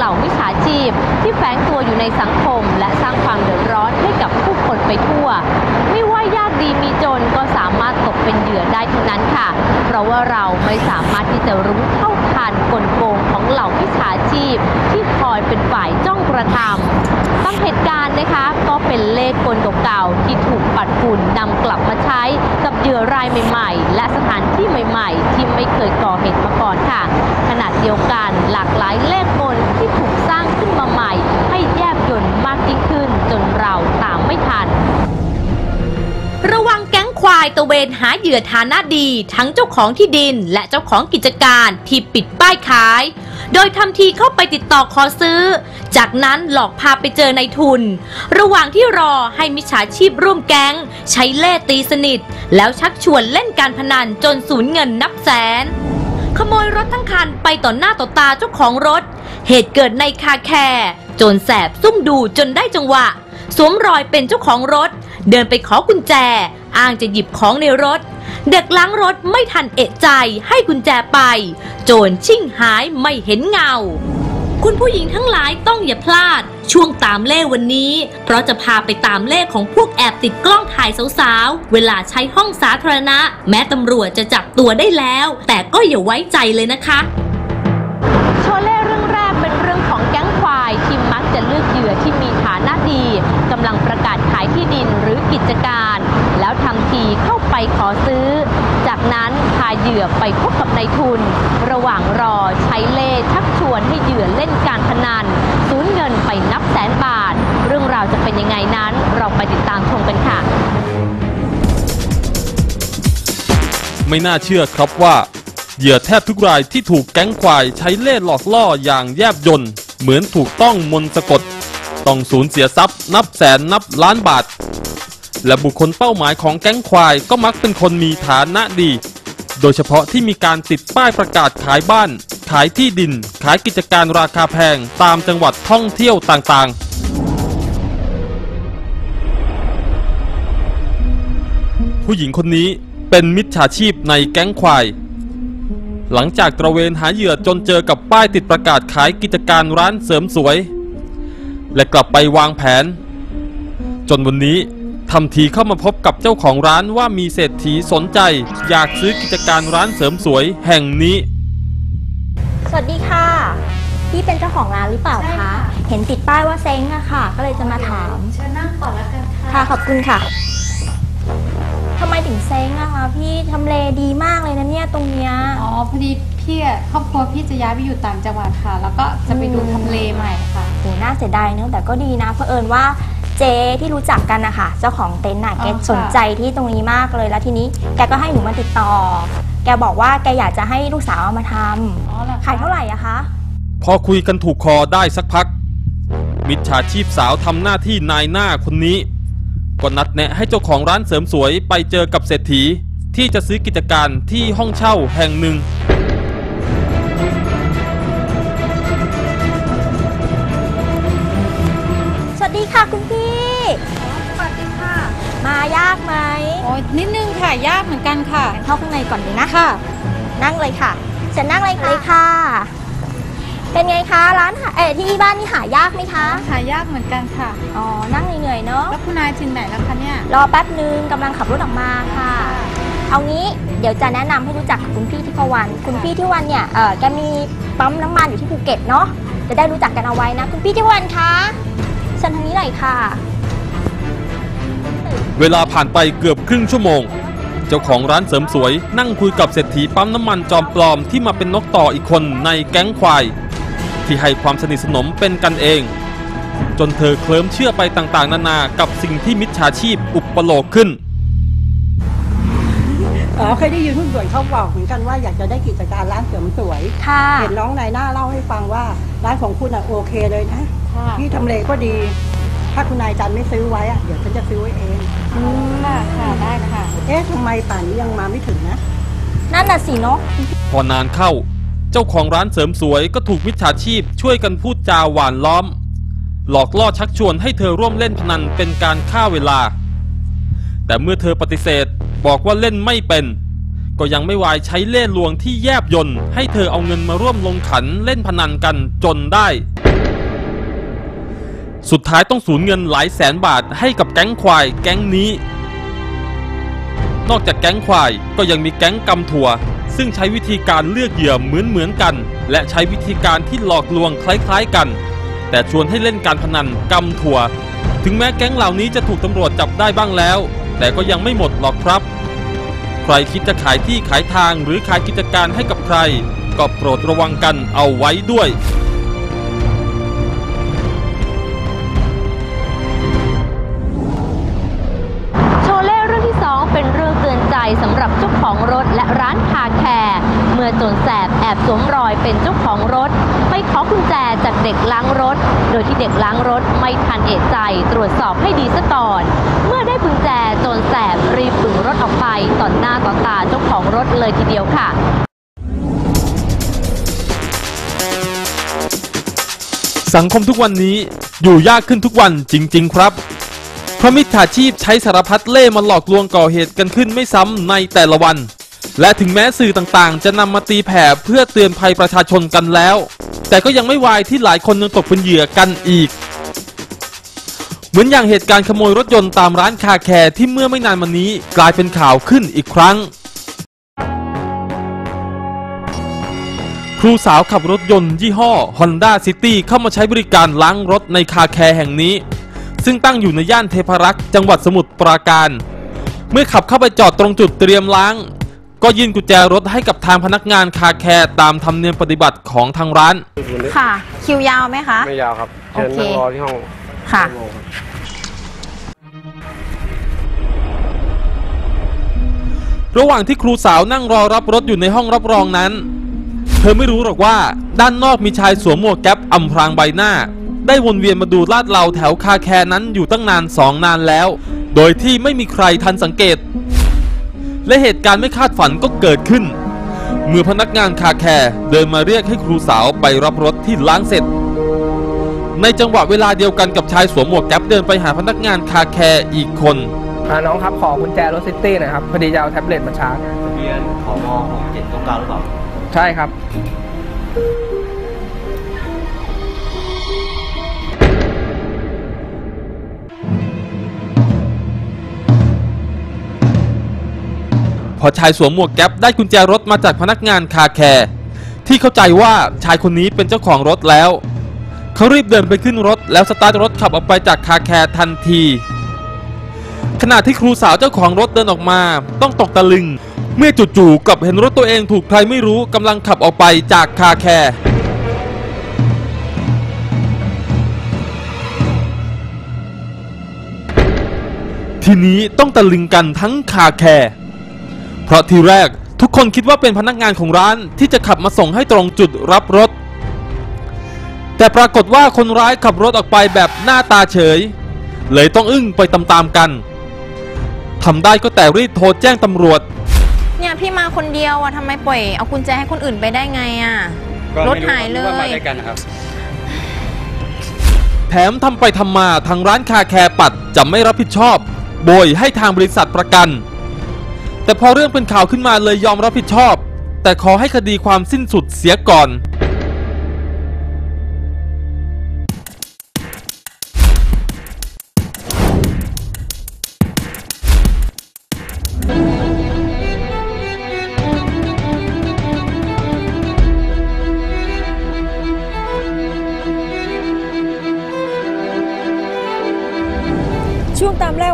เหล่ามิจฉาชีพ ที่แฝงตัวอยู่ในสังคม และสร้างความเดือดร้อนให้กับผู้คนไปทั่วไม่ ว่ายากดีมีจนก็สามารถตกเป็นเหยื่อได้ทั้งนั้นค่ะ เพราะว่าเราไม่สามารถที่จะรู้เท่าทันกลโกงของเหล่ามิจฉาชีพ ที่คอยเป็นฝ่ายจ้องกระทำบางเหตุการณ์นะคะ ก็เป็นเลขกลเก่าๆที่ถูกปัดฝุ่นนำกลับมาใช้กับเหยื่อรายใหม่ ๆ และสถานที่ใหม่ ๆ ที่ไม่เคยก่อเหตุมาก่อนค่ะขณะเดียวกันหลากหลายเลขกลที่ถูกสร้างขึ้นมาใหม่ ให้แยบยลมากยิ่งขึ้น จนเราตามไม่ทัน ระวังแก๊งควายตะเวนหาเหยื่อฐานะดีทั้งเจ้าของที่ดินและเจ้าของกิจการที่ปิดป้ายขาย โดยทำทีเข้าไปติดต่อขอซื้อ จากนั้นหลอกพาไปเจอในทุน ระหว่างที่รอให้มิจฉาชีพร่วมแก๊ง ใช้เล่ตีสนิท แล้วชักชวนเล่นการพนันจนสูญเงินนับแสน ขโมยรถทั้งคันไปต่อหน้าต่อตาเจ้าของรถ เหตุเกิดในคาแคร์จรแสบซุ่มดูจนได้จังหวะสวมรอยเป็นเจ้าของรถ เดินไปขอกุญแจ อ้างจะหยิบของในรถ เด็กล้างรถไม่ทันเอะใจให้กุญแจไป โจรชิ่งหายไม่เห็นเงา คุณผู้หญิงทั้งหลายต้องอย่าพลาด ช่วงตามเล่วันนี้ เพราะจะพาไปตามเล่ของพวกแอบติดกล้องถ่ายสาวๆ เวลาใช้ห้องสาธารณะ แม้ตำรวจจะจับตัวได้แล้ว แต่ก็อย่าไว้ใจเลยนะคะโชเล่ ข้าไปขอซื้อ จากนั้นพาเหยื่อไปพบกับนายทุน ระหว่างรอใช้เล่ชักชวนให้เหยื่อเล่นการพนันสูญเงินไปนับแสนบาท เรื่องราวจะเป็นยังไงนั้น เราไปติดตามชมกันค่ะ ไม่น่าเชื่อครับว่า เหยื่อแทบทุกรายที่ถูกแก๊งควายใช้เล่หลอกล่ออย่างแยบยนต์เหมือนถูกต้องมนต์สะกด ต้องสูญเสียทรัพย์นับแสนนับล้านบาท และบุคคลเป้าหมายของแก๊งควายก็มักเป็นคนมีฐานะดี โดยเฉพาะที่มีการติดป้ายประกาศขายบ้าน ขายที่ดิน ขายกิจการราคาแพงตามจังหวัดท่องเที่ยวต่างๆผู้หญิงคนนี้เป็นมิจฉาชีพในแก๊งควาย หลังจากตระเวนหาเหยื่อจนเจอกับป้ายติดประกาศขายกิจการร้านเสริมสวย และกลับไปวางแผน จนวันนี้ ทำทีเข้ามาพบกับเจ้าของร้านว่ามีเศรษฐีสนใจ อยากซื้อกิจการร้านเสริมสวยแห่งนี้ สวัสดีค่ะ พี่เป็นเจ้าของร้านหรือเปล่าคะ เห็นติดป้ายว่าเซ้งอะค่ะ ก็เลยจะมาถาม เชิญนั่งก่อนแล้วกันค่ะ ค่ะขอบคุณค่ะทำไมถึงเซ้งอะคะพี่ทำเลดีมากเลยนะเนี่ยตรงเนี้ย อ๋อพอดีพี่อะครอบครัวพี่จะย้ายไปอยู่ต่างจังหวัดค่ะ แล้วก็จะไปดูอืมทำเลใหม่ค่ะ โหน่าเสียดายเนอะแต่ก็ดีนะเพราะเอิญว่า เจ๊ที่รู้จักกันนะคะเจ้าของเต็นท์น่ะอ๋อแกค่ะสนใจที่ตรงนี้มากเลยแล้วทีนี้แกก็ให้หนูมาติดต่อ แกบอกว่าแกอยากจะให้ลูกสาวเอามาทำอ๋อเหรอคะ ขายเท่าไหร่อะคะ พอคุยกันถูกคอได้สักพัก มิจฉาชีพสาวทำหน้าที่นายหน้าคนนี้ ก็นัดแนะให้เจ้าของร้านเสริมสวยไปเจอกับเศรษฐีที่จะซื้อกิจการที่ห้องเช่าแห่งหนึ่ง สวัสดีค่ะคุณพี่ สวัสดีค่ะ มายากไหมโอ้ยนิดนึงค่ะยากเหมือนกันค่ะ เข้าข้างในก่อนเลยนะค่ะ นั่งเลยค่ะฉันนั่งเลยเลยค่ะ เป็นไงคะร้านหาเออที่บ้านนี่หายากไหมคะ หายากเหมือนกันค่ะ อ๋อ นั่งเหนื่อยๆเนาะ แล้วคุณนายถึงไหนแล้วคะเนี่ย รอแป๊บนึงกำลังขับรถออกมาค่ะ เอางี้เดี๋ยวจะแนะนำให้รู้จักกับคุณพี่ที่พวัน คุณพี่ที่วันเนี่ย เออแกมีปั๊มน้ำมันอยู่ที่ภูเก็ตเนาะ จะได้รู้จักกันเอาไว้นะ คุณพี่ที่วันคะเชิญทางนี้หน่อยค่ะ เวลาผ่านไปเกือบครึ่งชั่วโมง เจ้าของร้านเสริมสวยนั่งคุยกับเศรษฐีปั๊มน้ำมันจอมปลอมที่มาเป็นนกต่ออีกคนในแก๊งควาย ที่ให้ความสนิทสนมเป็นกันเอง จนเธอเคลิ้มเชื่อไปต่างๆ นานากับสิ่งที่มิจฉาชีพอุปโลกขึ้นอ๋อเคยได้ยินหุ้นส่วนเขาบอกเหมือนกันว่าอยากจะได้กิจการร้านเสริมสวย ค่ะเห็นน้องนายหน้าเล่าให้ฟังว่าร้านของคุณอะโอเคเลยนะค่ะที่ทำเลก็ดี ถ้าคุณนายจันไม่ซื้อไว้อะเดี๋ยวฉันจะซื้อไว้เอง อืมค่ะค่ะได้ค่ะ เอ๊ะทำไมป่านนี้ยังมาไม่ถึงนะ นั่นน่ะสิเนาะพอนานเข้า เจ้าของร้านเสริมสวยก็ถูกมิจฉาชีพช่วยกันพูดจาหวานล้อม หลอกล่อชักชวนให้เธอร่วมเล่นพนันเป็นการฆ่าเวลา แต่เมื่อเธอปฏิเสธบอกว่าเล่นไม่เป็น ก็ยังไม่วายใช้เล่ห์ลวงที่แยบยนต์ให้เธอเอาเงินมาร่วมลงขันเล่นพนันกันจนได้ สุดท้ายต้องสูญเงินหลายแสนบาทให้กับแก๊งควายแก๊งนี้ นอกจากแก๊งควายก็ยังมีแก๊งกำถั่ว ซึ่งใช้วิธีการเลือกเหยื่อเหมือนเหมือนๆกัน และใช้วิธีการที่หลอกลวงคล้ายๆกัน แต่ชวนให้เล่นการพนันกำถั่ว ถึงแม้แก๊งเหล่านี้จะถูกตำรวจจับได้บ้างแล้ว แต่ก็ยังไม่หมดหรอกครับ ใครคิดจะขายที่ขายทางหรือขายกิจการให้กับใคร ก็โปรดระวังกันเอาไว้ด้วย มื่อโจรแสบแอบสวมรอยเป็นเจ้าของรถ ไปขอกุญแจจากเด็กล้างรถ โดยที่เด็กล้างรถไม่ทันเอะใจตรวจสอบให้ดีซะก่อน เมื่อได้กุญแจโจรแสบรีบปึงรถออกไปต่อหน้าต่อตาเจ้าของรถเลยทีเดียวค่ะสังคมทุกวันนี้อยู่ยากขึ้นทุกวันจริง ๆ ครับเพราะมิจฉาชีพใช้สารพัดเล่มาหลอกลวงก่อเหตุกันขึ้นไม่ซ้ำในแต่ละวัน และถึงแม้สื่อต่างๆ จะนำมาตีแผ่เพื่อเตือนภัยประชาชนกันแล้ว แต่ก็ยังไม่วายที่หลายคนยังตกเป็นเหยื่อกันอีก เหมือนอย่างเหตุการณ์ขโมยรถยนต์ตามร้านคาแคร์ที่เมื่อไม่นานมานี้กลายเป็นข่าวขึ้นอีกครั้ง ครูสาวขับรถยนต์ยี่ห้อ Honda City เข้ามาใช้บริการล้างรถในคาแคร์แห่งนี้ ซึ่งตั้งอยู่ในย่านเทพารักษ์จังหวัดสมุทรปราการ เมื่อขับเข้าไปจอดตรงจุดเตรียมล้าง ก็ยื่นกุญแจรถให้กับทางพนักงานคาแคร์ตามธรรมเนียมปฏิบัติของทางร้าน ค่ะ คิวยาวไหมคะ ไม่ยาวครับ เชิญโอเคนั่งรอที่ห้องค่ะ ชั่วโมงครับ ระหว่างที่ครูสาวนั่งรอรับรถอยู่ในห้องรับรองนั้น เธอไม่รู้หรอกว่าด้านนอกมีชายสวมหมวกแก๊ปอำพรางใบหน้า ได้วนเวียนมาดูลาดเราแถวคาแคร์นั้นอยู่ตั้งนานสองนานแล้ว โดยที่ไม่มีใครทันสังเกต และเหตุการณ์ไม่คาดฝันก็เกิดขึ้น เมื่อพนักงานคาแคร์เดินมาเรียกให้ครูสาวไปรับรถที่ล้างเสร็จ ในจังหวะเวลาเดียวกันกับชายสวมหมวกแก๊ปเดินไปหาพนักงานคาแคร์อีกคนอ่าน้องครับขอกุญแจรถซิตี้หน่อยครับพอดีจะเอาแท็บเล็ตมาชาร์จทะเบียนขอม6 7 9 9หรือเปล่า ใช่ครับ พอชายสวมหมวกแก๊ปได้กุญแจรถมาจากพนักงานคาแคร์ที่เข้าใจว่าชายคนนี้เป็นเจ้าของรถแล้ว เขารีบเดินไปขึ้นรถแล้วสตาร์ทรถขับออกไปจากคาแคร์ทันที ขณะที่ครูสาวเจ้าของรถเดินออกมา ต้องตกตะลึง เมื่อจู่ๆกับเห็นรถตัวเองถูกใครไม่รู้กำลังขับออกไปจากคาแคร์ทีนี้ต้องตะลึงกันทั้งคาแคร์ เพราะทีแรกทุกคนคิดว่าเป็นพนักงานของร้านที่จะขับมาส่งให้ตรงจุดรับรถ แต่ปรากฏว่าคนร้ายขับรถออกไปแบบหน้าตาเฉย เลยต้องอึ้งไปตามๆกันทำได้ก็แต่รีบโทรแจ้งตำรวจ เนี่ยพี่มาคนเดียวอะทำไมปล่อยเอากุญแจให้คนอื่นไปได้ไงอะรถหายเลย แถมทำไปทำมาทางร้านคาแคร์ปัดจะไม่รับผิดชอบ โบยให้ทางบริษัทประกัน แต่พอเรื่องเป็นข่าวขึ้นมาเลยยอมรับผิดชอบ แต่ขอให้คดีความสิ้นสุดเสียก่อน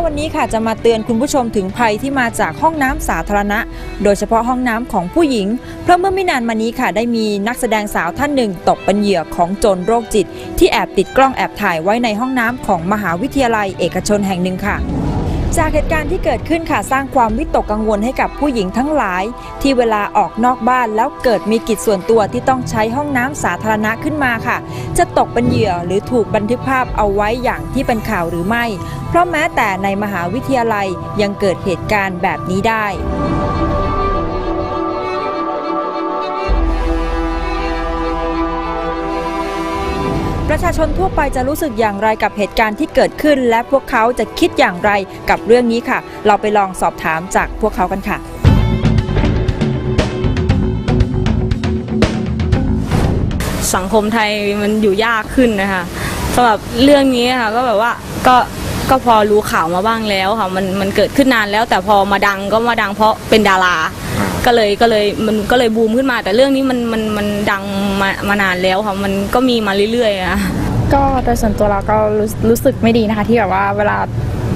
วันนี้ค่ะจะมาเตือนคุณผู้ชมถึงภัยที่มาจากห้องน้ำสาธารณะ โดยเฉพาะห้องน้ำของผู้หญิง เพราะเมื่อไม่นานมานี้ค่ะได้มีนักแสดงสาวท่านหนึ่งตกเป็นเหยื่อของโจรโรคจิต ที่แอบติดกล้องแอบถ่ายไว้ในห้องน้ำของมหาวิทยาลัยเอกชนแห่งหนึ่งค่ะ จากเหตุการณ์ที่เกิดขึ้นค่ะสร้างความวิตกกังวลให้กับผู้หญิงทั้งหลาย ที่เวลาออกนอกบ้านแล้วเกิดมีกิจส่วนตัวที่ต้องใช้ห้องน้ำสาธารณะขึ้นมาค่ะ จะตกเป็นเหยื่อหรือถูกบันทึกภาพเอาไว้อย่างที่เป็นข่าวหรือไม่ เพราะแม้แต่ในมหาวิทยาลัยยังเกิดเหตุการณ์แบบนี้ได้ ประชาชนทั่วไปจะรู้สึกอย่างไรกับเหตุการณ์ที่เกิดขึ้น และพวกเขาจะคิดอย่างไรกับเรื่องนี้ค่ะ เราไปลองสอบถามจากพวกเขากันค่ะสังคมไทยมันอยู่ยากขึ้นนะคะสำหรับเรื่องนี้ค่ะก็แบบว่าก็ก็พอรู้ข่าวมาบ้างแล้วค่ะมันมันเกิดขึ้นนานแล้วแต่พอมาดังก็มาดังเพราะเป็นดารา ก็เลยก็เลยมันก็เลยบูมขึ้นมา แต่เรื่องนี้มันมันมันดังมามานานแล้วค่ะมันก็มีมาเรื่อยๆอะก็โดยส่วนตัวเราก็รู้รู้สึกไม่ดีนะคะ ที่แบบว่าเวลา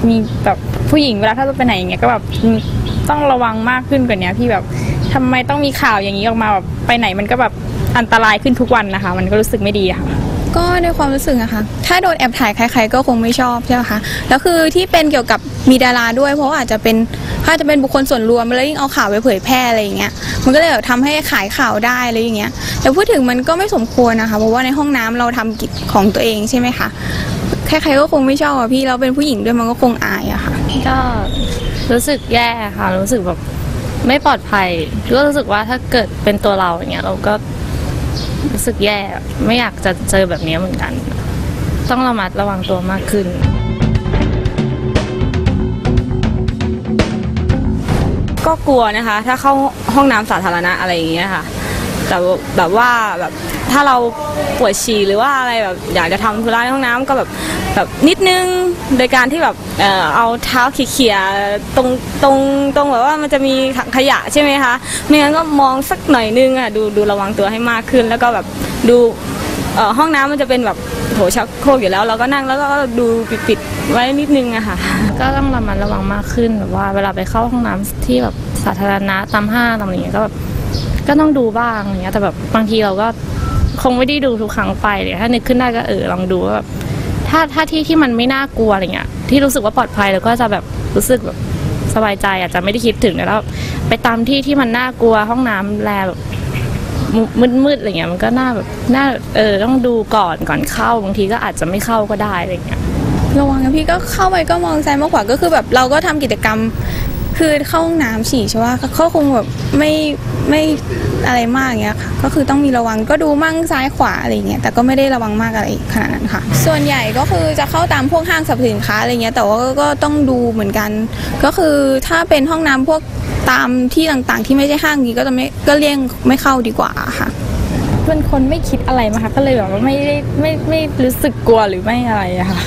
มีแบบผู้หญิงเวลาถ้าจะไปไหนอย่างเงี้ยก็แบบมีต้องระวังมากขึ้นกว่านี้พี่แบบทำไมต้องมีข่าวอย่างนี้ออกมาแบบไปไหนมันก็แบบอันตรายขึ้นทุกวันนะคะ มันก็รู้สึกไม่ดีอะค่ะก็ในความรู้สึกอะค่ะถ้าโดนแอบถ่ายใครๆก็คงไม่ชอบใช่ไหมคะ แล้วคือที่เป็นเกี่ยวกับมีดาราด้วยเพราะว่าอาจจะเป็น อาจะเป็นบุคคลส่วนรวมแล้วยิ่งเอาข่าวไปเผยแพร่อะไรอย่างเงี้ยมันก็เลยแบบทำให้ขายข่าวได้อะไรอย่างเงี้ยแต่พูดถึงมันก็ไม่สมควรนะคะเพราะว่าในห้องน้ำเราทำกิจของตัวเองใช่ไหมคะใครๆก็คงไม่ชอบอะพี่เราเป็นผู้หญิงด้วยมันก็คงอายอะค่ะก็รู้สึกแย่ค่ะ รู้สึกแบบไม่ปลอดภัยก็รู้สึกว่าถ้าเกิดเป็นตัวเราอย่างเงี้ยเราก็รู้สึกแย่ไม่อยากจะเจอแบบนี้เหมือนกัน ต้องระมัดระวังตัวมากขึ้น ก็กลัวนะคะ ถ้าเข้าห้องน้ำสาธารณะอะไรอย่างเงี้ยค่ะแต่แบบว่าแบบถ้าเราปวดฉี่หรือว่าอะไรแบบอยากจะทำธุระในห้องน้ำก็แบบแบบนิดนึงโดยการที่แบบเอ่อเอาเท้าเขี่ยๆตรงตรงตรงแบบว่ามันจะมีถังขยะใช่ไหมคะไม่งั้นก็มองสักหน่อยนึงอะดูดูระวังตัวให้มากขึ้น แล้วก็แบบดู เอ่อห้องน้ำมันจะเป็นแบบโถชักโครกอยู่แล้ว เราก็นั่งแล้วก็ดูปิดๆไว้นิดนึงอะค่ะ ก็ต้องระมัดระวังมากขึ้นแบบว่าเวลาไปเข้าห้องน้ำที่แบบสาธารณะตามห้างตามอะไรเงี้ยก็แบบก็ต้องดูบ้างอย่างเงี้ยแต่แบบบางทีเราก็คงไม่ได้ดูทุกครั้งไปเลยถ้านึกขึ้นได้ก็เออลองดูว่าแบบถ้าถ้าที่ที่มันไม่น่ากลัวอะไรเงี้ยที่รู้สึกว่าปลอดภัยแล้วก็จะแบบรู้สึกแบบสบายใจอาจจะไม่ได้คิดถึงแล้ว ไปตามที่ที่มันน่ากลัวห้องน้ำแลแบบ มืดๆอะไรเงี้ยมันก็น่าแบบน่าเออต้องดูก่อนก่อนเข้าบางทีก็อาจจะไม่เข้าก็ได้อะไรเงี้ยระวังนะพี่ก็เข้าไปก็มองซ้ายมองขวาก็คือแบบเราก็ทำกิจกรรม คือเข้าห้องน้ำฉี่ใช่ไหมเขาคงแบบไม่ไม่อะไรมากเงี้ยค่ะก็คือต้องมีระวังก็ดูมั่งซ้ายขวาอะไรเงี้ยแต่ก็ไม่ได้ระวังมากอะไรขนาดนั้นค่ะ ส่วนใหญ่ก็คือจะเข้าตามพวกห้างสรรพสินค้าอะไรเงี้ยแต่ว่าก็ต้องดูเหมือนกัน ก็คือถ้าเป็นห้องน้ำพวก ตามที่ต่างๆ ที่ไม่ใช่ห้างนี้ก็จะไม่ก็เลี่ยงไม่เข้าดีกว่าค่ะเป็นคนไม่คิดอะไรมาค่ะก็เลยแบบว่าไม่ได้ไม่ไม่รู้สึกกลัวหรือไม่อะไรอะค่ะ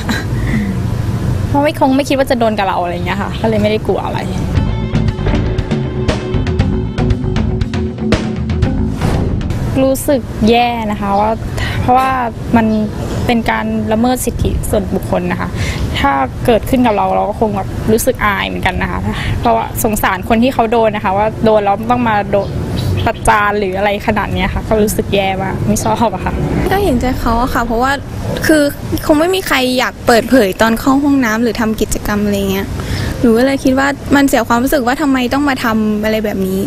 เพราะไม่คงไม่คิดว่าจะโดนกับเราอะไรเงี้ยค่ะ ก็เลยไม่ได้กลัวอะไร รู้สึกแย่นะคะว่าเพราะว่ามันเป็นการละเมิดสิทธิส่วนบุคคลนะคะ ถ้าเกิดขึ้นกับเราเราก็คงแบบรู้สึกอายเหมือนกันนะคะ เพราะว่าสงสารคนที่เขาโดนนะคะ ว่าโดนแล้วต้องมาโดนประจานหรืออะไรขนาดนี้ค่ะ ก็รู้สึกแย่มากไม่ชอบอะค่ะ ก็เห็นใจเขาอะค่ะ เพราะว่าคือคงไม่มีใครอยากเปิดเผยตอนเข้าห้องน้ำหรือทำกิจกรรมอะไรเงี้ยหนูก็เลยคิดว่ามันเสียความรู้สึกว่าทำไมต้องมาทำอะไรแบบนี้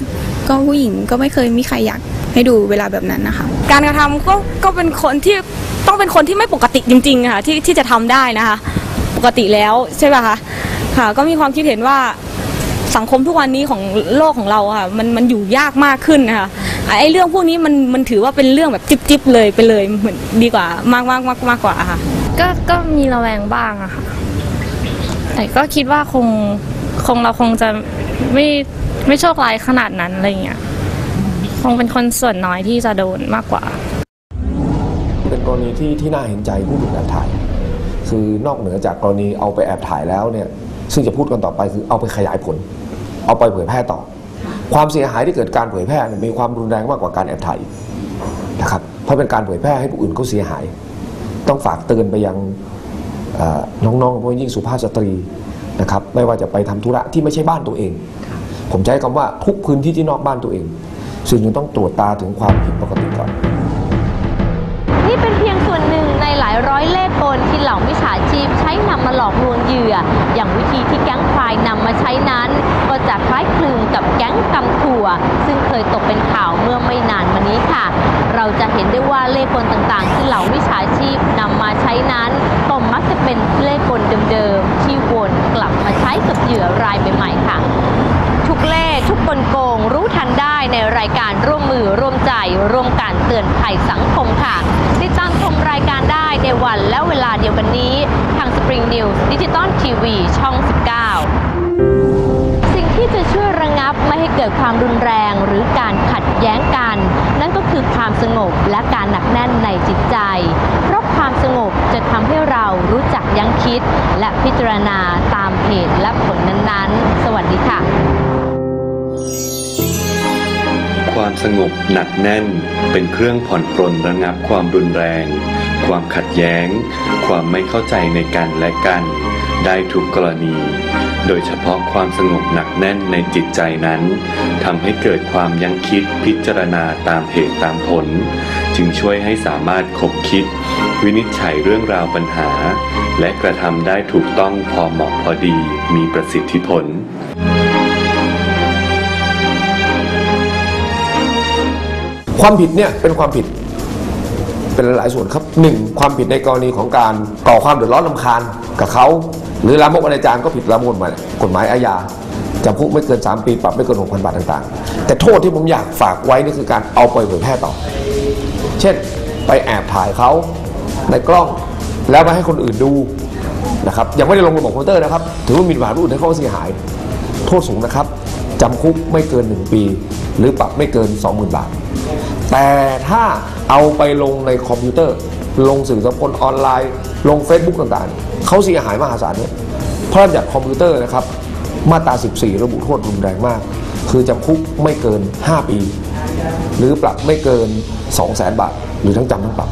ก็ผู้หญิงก็ไม่เคยมีใครอยาก ให้ดูเวลาแบบนั้นนะคะ การกระทำก็ก็เป็นคนที่ต้องเป็นคนที่ไม่ปกติจริงๆค่ะที่ที่จะทำได้นะคะ ปกติแล้วใช่ป่ะคะค่ะ ก็มีความคิดเห็นว่าสังคมทุกวันนี้ของโลกของเราค่ะมันมันอยู่ยากมากขึ้นนะคะไอ้เรื่องพวกนี้มันมันถือว่าเป็นเรื่องแบบจิ๊บๆเลยไปเลยเหมือนดีกว่ามากมากมากมากกว่าค่ะ ก็ก็มีระแวงบ้างอะค่ะ แต่ก็คิดว่าคงคงเราคงจะไม่ไม่โชคร้ายขนาดนั้นอะไรอย่างเงี้ย คงเป็นคนส่วนน้อยที่จะโดนมากกว่า เป็นกรณีที่ที่น่าเห็นใจผู้ถูกแอบถ่าย คือนอกเหนือจากกรณีเอาไปแอบถ่ายแล้วเนี่ยซึ่งจะพูดกันต่อไปคือเอาไปขยายผล เอาไปเผยแพร่ต่อ ความเสียหายที่เกิดการเผยแพร่เนี่ยมีความรุนแรงมากกว่าการแอบถ่ายนะครับเพราะเป็นการเผยแพร่ให้ผู้อื่นเขาเสียหาย ต้องฝากเตือนไปยังน้องๆเพราะยิ่งสุภาพสตรีนะครับไม่ว่าจะไปทำธุระที่ไม่ใช่บ้านตัวเอง ผมใช้คำว่าทุกพื้นที่ที่นอกบ้านตัวเอง ซึ่งยังต้องตรวจตาถึงความผิดปกติก่อน นี่เป็นเพียงส่วนหนึ่งในหลายร้อยเล่ห์กลที่เหล่ามิจฉาชีพใช้นำมาหลอกลวงเหยื่อ อย่างวิธีที่แก๊งควายนำมาใช้นั้น ก็จะคล้ายคลึงกับแก๊งกำถั่ว ซึ่งเคยตกเป็นข่าวเมื่อไม่นานมานี้ค่ะ เราจะเห็นได้ว่าเล่ห์กลต่างๆ ที่เหล่ามิจฉาชีพนำมาใช้นั้นก็มักจะเป็นเล่ห์กลเดิมๆที่วนกลับมาใช้กับเหยื่อรายใหม่ๆค่ะ ทุกเล่ห์ทุกกลโกงรู้ทันได้ในรายการร่วมมือร่วมใจ ร่วมการเตือนภัยสังคมค่ะ ติดตามชมรายการได้ในวันและเวลาเดียวกันนี้ ทาง Spring News ดิจิตอลทีวีช่อง 19 สิ่งที่จะช่วย งับไม่ให้เกิดความรุนแรงหรือการขัดแย้งกัน นั่นก็คือความสงบและการหนักแน่นในจิตใจ เพราะความสงบจะทำให้เรารู้จักยั้งคิด และพิจารณาตามเหตุและผลนั้นๆ สวัสดีค่ะ ความสงบหนักแน่นเป็นเครื่องผ่อนปรนระงับความรุนแรง ความขัดแย้ง ความไม่เข้าใจในกันและกัน ได้ทุกกรณี โดยเฉพาะความสงบหนักแน่นในจิตใจนั้นทำให้เกิดความยั้งคิดพิจารณาตามเหตุตามผล จึงช่วยให้สามารถคบคิด วินิจฉัยเรื่องราวปัญหา และกระทำได้ถูกต้องพอเหมาะพอดีมีประสิทธิผลความผิดเนี่ยเป็นความผิด เป็นหลายส่วนครับหนึ่งความผิดในกรณีของการก่อความเดือดร้อนลำคาญกับเขา หรือลามกอนาจารก็ผิดละเมิดกฎหมายอาญาจำคุกไม่เกิน 3 ปีปรับไม่เกิน 6,000 บาทต่างๆ แต่โทษที่ผมอยากฝากไว้นี่คือการเอาไปเผยแพร่ต่อ เช่นไปแอบถ่ายเขาในกล้องแล้วมาให้คนอื่นดูนะครับยังไม่ได้ลงระบบคอมพิวเตอร์นะครับ ถือว่ามีหวานผู้อื่นให้เขาเสียหาย โทษสูงนะครับจำคุกไม่เกิน 1 ปี หรือปรับไม่เกิน 20,000 บาท แต่ถ้าเอาไปลงในคอมพิวเตอร์ ลงสื่อสังคมออนไลน์ ลง Facebook ต่างๆ เขาเสียหายมหาศาลเนี่ยพระราชบัญญัติคอมพิวเตอร์นะครับ มาตรา 14 ระบุโทษรุนแรงมาก คือจำคุกไม่เกิน 5 ปี หรือปรับไม่เกิน 200,000 บาท หรือทั้งจำทั้งปรับ